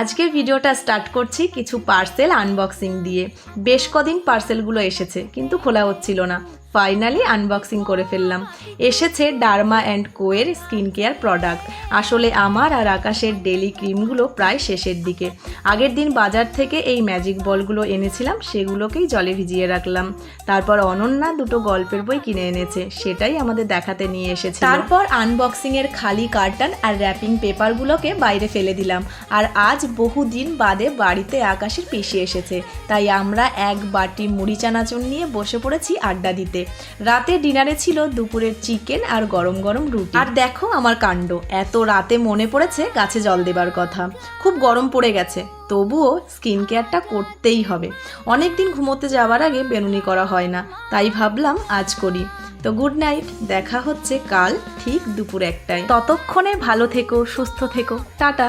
আজকের ভিডিওটা স্টার্ট করছি কিছু পার্সেল আনবক্সিং দিয়ে। বেশ কদিন পার্সেলগুলো এসেছে, কিন্তু খোলা হচ্ছিল না। ফাইনালি আনবক্সিং করে ফেললাম। এসেছে derma and কোয়ের skin care product আসলে আমার আর আকাশের ডেলি ক্রিমগুলো প্রায় শেষের দিকে। আগের দিন বাজার থেকে এই ম্যাজিক বলগুলো এনেছিলাম, সেগুলোকেই জলে ভিজিয়ে রাখলাম। তারপর অনন্যা দুটো গল্পের বই কিনে এনেছে, সেটাই আমাদের দেখাতে নিয়ে এসেছে তারপর আনবক্সিংয়ের খালি কার্টন আর র্যাপিং পেপারগুলোকে বাইরে ফেলে দিলাম। আর আজ বহুদিন বাদে বাড়িতে আকাশের পিসি এসেছে। তাই আমরা এক বাটি মুড়ি চানাচুর নিয়ে বসে পড়েছি আড্ডা দিতে। রাতে ডিনারে ছিল দুপুরের চিকেন আর গরম গরম রুটি। আর দেখো আমার কাণ্ড, এত রাতে মনে পড়েছে গাছে জল দেবার কথা। খুব গরম পড়ে গেছে, তবুও স্কিন কেয়ারটা করতেই হবে। অনেক দিন ঘুমোতে যাওয়ার আগে বেনুনি করা হয় না, তাই ভাবলাম আজ করি। তো গুড নাইট দেখা হচ্ছে কাল ঠিক দুপুর একটায়। ততক্ষণে ভালো থেকো, সুস্থ থেকো, টাটা।